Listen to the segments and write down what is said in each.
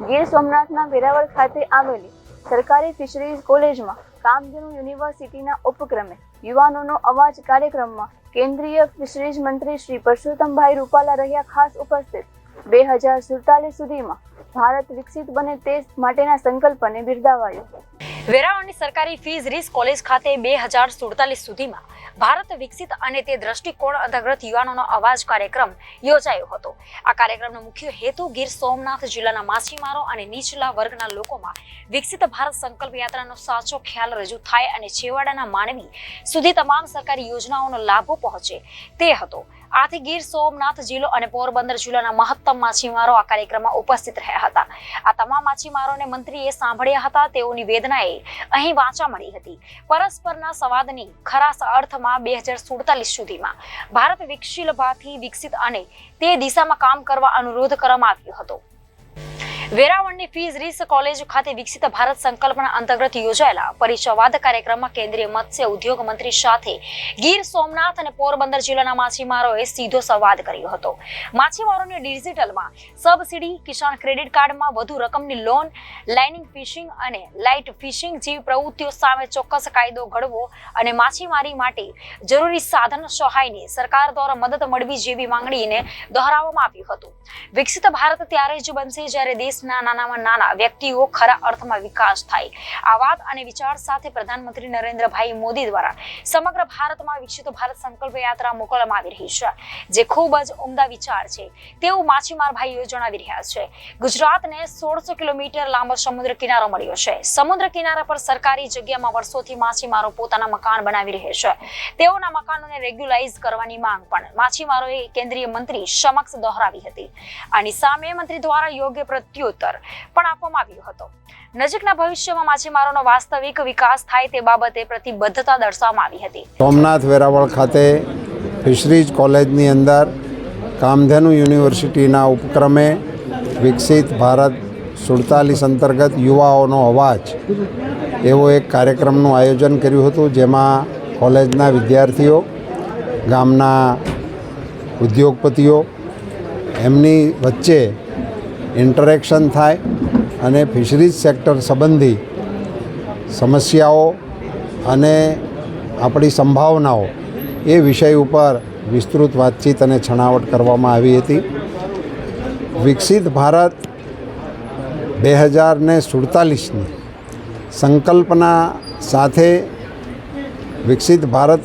ગીર સોમનાથના વેરાવળ ખાતે આવેલી સરકારી ફિશરીઝ કોલેજમાં કામધેનુ યુનિવર્સિટીના ઉપક્રમે યુવાનોનો અવાજ કાર્યક્રમમાં કેન્દ્રીય ફિશરીઝ મંત્રી શ્રી પરસોત્તમભાઈ રૂપાલા રહ્યા ખાસ ઉપસ્થિત. બે હજાર સુડતાલીસ સુધીમાં ભારત વિકસિત બને તે માટેના સંકલ્પને બિરદાવાયો. વેરાવળની સરકારી ફીઝ રીસ કોલેજ ખાતે બે હજાર સુડતાલીસ સુધીમાં ભારત વિકસિત અને તે દ્રષ્ટિકોણ અધગ્રત યુવાનોનો અવાજ કાર્યક્રમ યોજાયો હતો. આ કાર્યક્રમનો મુખ્ય હેતુ ગીર સોમનાથ જિલ્લાના માછીમારો અને નીચલા વર્ગના લોકોમાં વિકસિત ભારત સંકલ્પ યાત્રાનો સાચો ખ્યાલ રજૂ થાય અને છેવાડાના માનવી સુધી તમામ સરકારી યોજનાઓનો લાભો પહોંચે તે હતો. આથી ગીર સોમનાથ જિલ્લો અને પોરબંદર જિલ્લાના મહત્તમ માછીમારો આ કાર્યક્રમમાં ઉપસ્થિત રહ્યા હતા. આ તમામ માછીમારોને મંત્રીએ સાંભળ્યા હતા, તેઓની વેદનાએ અહીં વાંચા મળી હતી. પરસ્પરના સંવાદની ખરા અર્થમાં બે હજાર સુડતાલીસ સુધીમાં ભારત વિકસિલભાથી વિકસિત અને તે દિશામાં કામ કરવા અનુરોધ કરવામાં આવ્યો હતો. વેરાવળની ફીઝ રીસ કોલેજ ખાતે વિકસિત ભારત સંકલ્પના અંતર્ગત યોજાયેલા પરિસંવાદ કાર્યક્રમમાં કેન્દ્રીય મત્સ્ય ઉદ્યોગ મંત્રી સાથે ગીર સોમનાથ અને પોરબંદર જિલ્લાના માછીમારોએ સીધો સંવાદ કર્યો હતો. માછીમારોને ડિજિટલમાં સબસિડી, કિસાન ક્રેડિટ કાર્ડમાં વધુ રકમની લોન, લાઇનિંગ ફિશિંગ અને લાઇટ ફિશિંગ જેવી પ્રવૃત્તિઓ સામે ચોક્કસ કાયદો ઘડવો અને માછીમારી માટે જરૂરી સાધન સહાયની સરકાર દ્વારા મદદ મળવી જેવી માંગણીને દોહરાવવામાં આવ્યું હતું. વિકસિત ભારત ત્યારે જ બનશે જ્યારે દેશના નાનામાં નાના વ્યક્તિઓ ખરા અર્થમાં વિકાસ થાય. આ વાત અને વિચાર સાથે પ્રધાનમંત્રી નરેન્દ્રભાઈ મોદી દ્વારા સમગ્ર ભારતમાં વિકસિત ભારત સંકલ્પ યાત્રા મોકલવામાં આવી રહી છે, જે ખૂબ જ ઉમદા વિચાર છે. તેવું માછીમાર ભાઈઓ જણાવી રહ્યા છે. ગુજરાતને સોળસો કિલોમીટર લાંબો સમુદ્ર કિનારો મળ્યો છે. સમુદ્ર કિનારા પર સરકારી જગ્યામાં વર્ષોથી માછીમારો પોતાના મકાન બનાવી રહ્યા છે. તેઓના મકાનોને રેગ્યુલાઇઝ કરવાની માંગ પણ માછીમારોએ કેન્દ્રીય મંત્રી સમક્ષ દોહરાવી હતી. આની સામે મંત્રી દ્વારા યોગ્ય પ્રત્યુત્તર પણ આપવામાં આવ્યો હતો. નજીકના ભવિષ્યમાં માછીમારોનો વાસ્તવિક વિકાસ થાય તે બાબતે પ્રતિબદ્ધતા દર્શાવવામાં આવી હતી. સોમનાથ વેરાવળ ખાતે ફિશરીઝ કોલેજની અંદર કામધેનુ યુનિવર્સિટીના ઉપક્રમે વિકસિત ભારત સુડતાલીસ અંતર્ગત યુવાઓનો અવાજ એવો એક કાર્યક્રમનું આયોજન કર્યું હતું, જેમાં કોલેજના વિદ્યાર્થીઓ, ગામના ઉદ્યોગપતિઓ, એમની વચ્ચે ઇન્ટરેક્શન થાય અને ફિશરીઝ સેક્ટર સંબંધી સમસ્યાઓ અને આપણી સંભાવનાઓ એ વિષય ઉપર વિસ્તૃત વાતચીત અને છણાવટ કરવામાં આવી હતી. વિકસિત ભારત બે હજાર ને સુડતાલીસની સંકલ્પના સાથે વિકસિત ભારત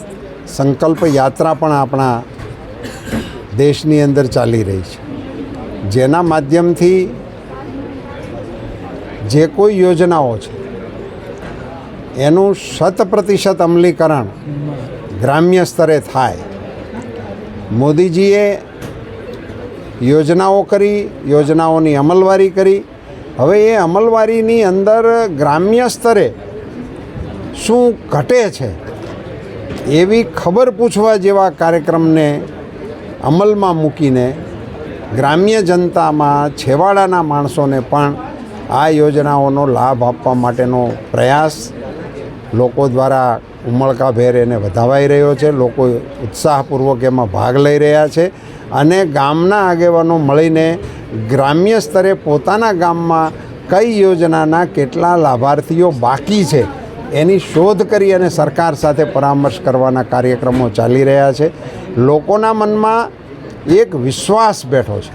સંકલ્પ યાત્રા પણ આપણા દેશની અંદર ચાલી રહી છે. જેના માધ્યમથી જે કોઈ યોજનાઓ છે, એનું શત પ્રતિશત અમલીકરણ ગ્રામ્ય સ્તરે થાય. મોદીજીએ યોજનાઓ કરી, યોજનાઓની અમલવારી કરી. હવે એ અમલવારીની અંદર ગ્રામ્ય સ્તરે શું ઘટે છે, એવી ખબર પૂછવા જેવા કાર્યક્રમને અમલમાં મૂકીને ગ્રામ્ય જનતામાં છેવાડાના માણસોને પણ આ યોજનાઓનો લાભ આપવા માટેનો પ્રયાસ લોકો દ્વારા ઉમળકાભેર એને વધાવાઈ રહ્યો છે. લોકો ઉત્સાહપૂર્વક એમાં ભાગ લઈ રહ્યા છે અને ગામના આગેવાનો મળીને ગ્રામ્ય સ્તરે પોતાના ગામમાં કઈ યોજનાના કેટલા લાભાર્થીઓ બાકી છે એની શોધ કરી અને સરકાર સાથે પરામર્શ કરવાના કાર્યક્રમો ચાલી રહ્યા છે. લોકોના મનમાં એક વિશ્વાસ બેઠો છે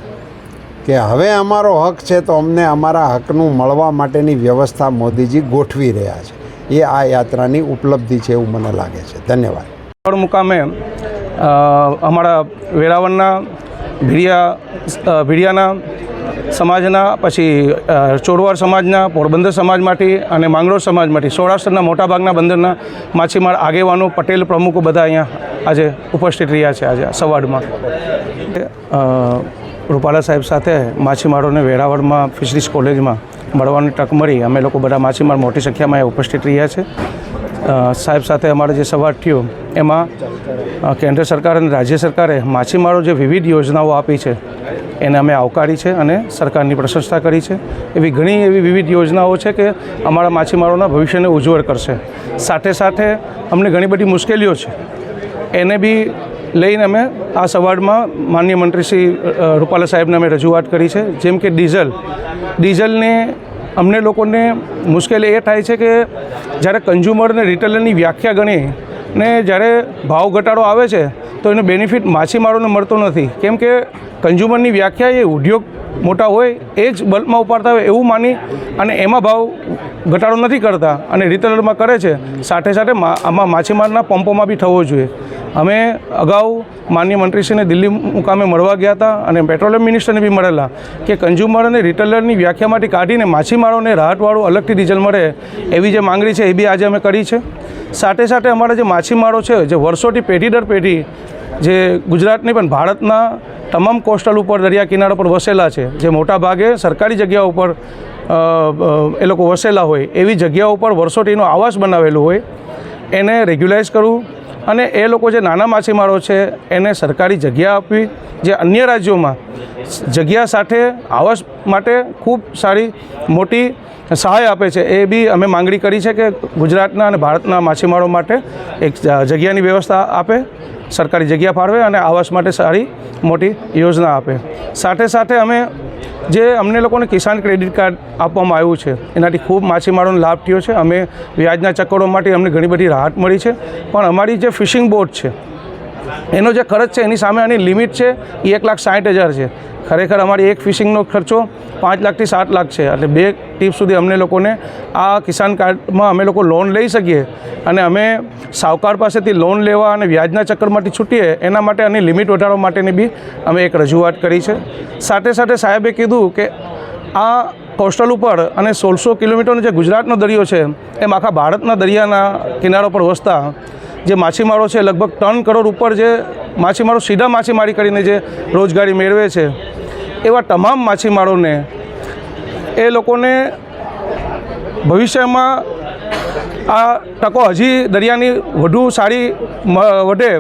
કે હવે અમારો હક છે તો અમને અમારા હકનું મળવા માટેની વ્યવસ્થા મોદીજી ગોઠવી રહ્યા છે. એ આ યાત્રાની ઉપલબ્ધિ છે એવું મને લાગે છે. ધન્યવાદ. મુકામે અમારા વેરાવળના ભીડિયા ભીડિયાના સમાજના, પછી ચોરવાડ સમાજના, પોરબંદર સમાજમાંથી અને માંગરોળ સમાજમાંથી સૌરાષ્ટ્રના મોટાભાગના બંદરના માછીમાર આગેવાનો, પટેલ પ્રમુખો બધા અહીંયા આજે ઉપસ્થિત રહ્યા છે આજે સવાડમાં. રૂપાલા સાહેબ સાથે માછીમારોને વેરાવળમાં ફિશરીઝ કોલેજમાં મળવાની તક મળી. અમે લોકો બધા માછીમાર મોટી સંખ્યામાં ઉપસ્થિત રહ્યા છે. સાહેબ સાથે અમારો જે સંવાદ થયો, એમાં કેન્દ્ર સરકાર અને રાજ્ય સરકારે માછીમારો જે વિવિધ યોજનાઓ આપી છે, એને અમે આવકારી છે અને સરકારની પ્રશંસા કરી છે. એવી ઘણી એવી વિવિધ યોજનાઓ છે કે અમારા માછીમારોના ભવિષ્યને ઉજ્જવળ કરશે. સાથે સાથે અમને ઘણી બધી મુશ્કેલીઓ છે. એને બી લઈને અમે આ સવારમાં માન્ય મંત્રી શ્રી રૂપાલા સાહેબને અમે રજૂઆત કરી છે. જેમ કે ડીઝલ. ડીઝલને અમને લોકોને મુશ્કેલી એ થાય છે કે જ્યારે કન્ઝ્યુમરને રિટેલરની વ્યાખ્યા ગણી ને જ્યારે ભાવ ઘટાડો આવે છે, તો એનો બેનિફિટ માછીમારોને મળતો નથી. કેમ કે કન્ઝ્યુમરની વ્યાખ્યા એ ઉદ્યોગ મોટા હોય એ જ બલ્કમાં ઉપાડતા હોય એવું માની અને એમાં ભાવ ઘટાડો નથી કરતા અને રિટેલરમાં કરે છે. સાથે સાથે આમાં માછીમારના પંપોમાં બી થવો જોઈએ. અમે અગાઉ માન્ય મંત્રીશ્રીને દિલ્હી મુકામે મળવા ગયા હતા અને પેટ્રોલિયમ મિનિસ્ટરને બી મળેલા કે કન્ઝ્યુમર અને રિટેલરની વ્યાખ્યામાંથી કાઢીને માછીમારોને રાહતવાળું અલગથી ડીઝલ મળે એવી જે માંગણી છે એ બી આજે અમે કરી છે. સાથે સાથે અમારા જે માછીમારો છે, જે વર્ષોથી પેઢી દર પેઢી જે ગુજરાતની પણ ભારતના તમામ કોસ્ટલ ઉપર, દરિયા કિનારા પર વસેલા છે. જે મોટા ભાગે સરકારી જગ્યા ઉપર એ લોકો વસેલા હોય, એવી જગ્યાઓ ઉપર વર્ષોથી એનો આવાસ બનાવેલું હોય, એને રેગ્યુલાઇઝ કરવું અને એ લોકો જે નાના માછીમારો છે, એને સરકારી જગ્યા આપવી, જે અન્ય રાજ્યોમાં જગ્યા સાથે આવાસ માટે ખૂબ સારી, મોટી સહાય આપે છે. એ બી અમે માંગણી કરી છે કે ગુજરાતના અને ભારતના માછીમારો માટે એક જગ્યાની વ્યવસ્થા આપે, સરકારી જગ્યા ફાળવે અને આવાસ માટે સારી, મોટી યોજના આપે. સાથે સાથે અમે જે અમને લોકોને કિસાન ક્રેડિટ કાર્ડ આપવામાં આવ્યું છે, એનાથી ખૂબ માછીમારોનો લાભ થયો છે. અમે વ્યાજના ચક્કરો માટે અમને ઘણી બધી રાહત મળી છે. પણ અમારી જે ફિશિંગ બોટ છે, એનો જે ખર્ચ છે, એની સામે આની લિમિટ છે, એ એક લાખ સાઠ હજાર છે. ખરેખર અમારી એક ફિશિંગનો ખર્ચો પાંચ લાખથી સાત લાખ છે. એટલે બે ટીપ સુધી અમને લોકોને આ કિસાન કાર્ડમાં અમે લોકો લોન લઈ શકીએ અને અમે સાવકાર પાસેથી લોન લેવા અને વ્યાજના ચક્કરમાંથી છૂટીએ એના માટે આની લિમિટ વધારવા માટેની બી અમે એક રજૂઆત કરી છે. સાથે સાથે સાહેબે કીધું કે આ કોસ્ટલ ઉપર અને સોળસો કિલોમીટરનો જે ગુજરાતનો દરિયો છે, એમ આખા ભારતના દરિયાના કિનારો પર વસતા જે માછીમારો છે, લગભગ ત્રણ કરોડ ઉપર જે માછીમારો સીધા માછીમારી કરીને જે રોજગારી મેળવે છે એવા તમામ માછીમારોને એ લોકોને ભવિષ્યમાં આ તકો હજી દરિયાની વધુ સારી વધે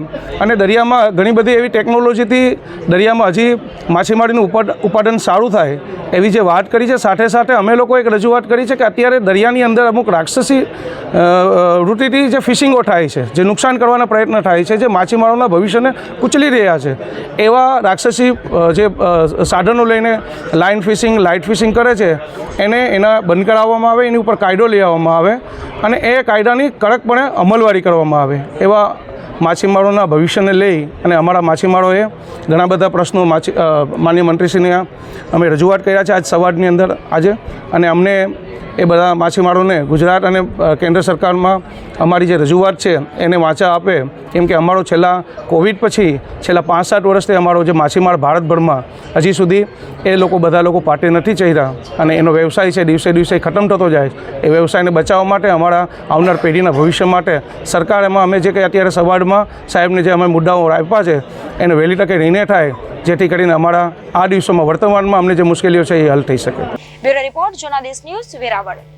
અને દરિયામાં ઘણી બધી એવી ટેકનોલોજીથી દરિયામાં હજી માછીમારીનું ઉત્પાદન સારું થાય એવી જે વાત કરી છે, સાથે સાથે અમે લોકો એક રજૂઆત કરી છે કે અત્યારે દરિયાની અંદર અમુક રાક્ષસી વૃત્તિથી જે ફિશિંગો થાય છે, જે નુકસાન કરવાના પ્રયત્ન થાય છે, જે માછીમારોના ભવિષ્યને કુચલી રહ્યા છે, એવા રાક્ષસી જે સાધનો લઈને લાઇન ફિશિંગ લાઇટ ફિશિંગ કરે છે, એને એના બંધ કરાવવામાં આવે, એની ઉપર કાયદો લઈ આવવામાં આવે અને એ કાયદાની કડકપણે અમલવારી કરવામાં આવે એવા માછીમારોના ભવિષ્યને લઈ અને અમારા માછીમારોએ ઘણા બધા પ્રશ્નો માછી માન્ય મંત્રીશ્રીને અમે રજૂઆત કર્યા છે આજ સવારની અંદર આજે. અને અમને એ બધા માછીમારોને ગુજરાત અને કેન્દ્ર સરકારમાં અમારી જે રજૂઆત છે એને વાંચા આપે. કેમ કે અમારો છેલ્લા કોવિડ પછી, છેલ્લા પાંચ સાત વર્ષથી અમારો જે માછીમાર ભારતભરમાં હજી સુધી એ લોકો બધા લોકો પાટે નથી ચડ્યા અને એનો વ્યવસાય છે, દિવસે દિવસે ખતમ થતો જાય એ વ્યવસાયને બચાવવા માટે અમારા આવનાર પેઢીના ભવિષ્ય માટે સરકાર એમાં અમે જે કંઈ અત્યારે સવારમાં સાહેબને જે અમે મુદ્દાઓ આપ્યા છે, એને વહેલી તકે નિર્ણય થાય જેથી કરીને અમારા આ દિવસોમાં વર્તમાનમાં અમને જે મુશ્કેલીઓ છે એ હલ થઈ શકે. Bureau report Janadesh news, Veraval.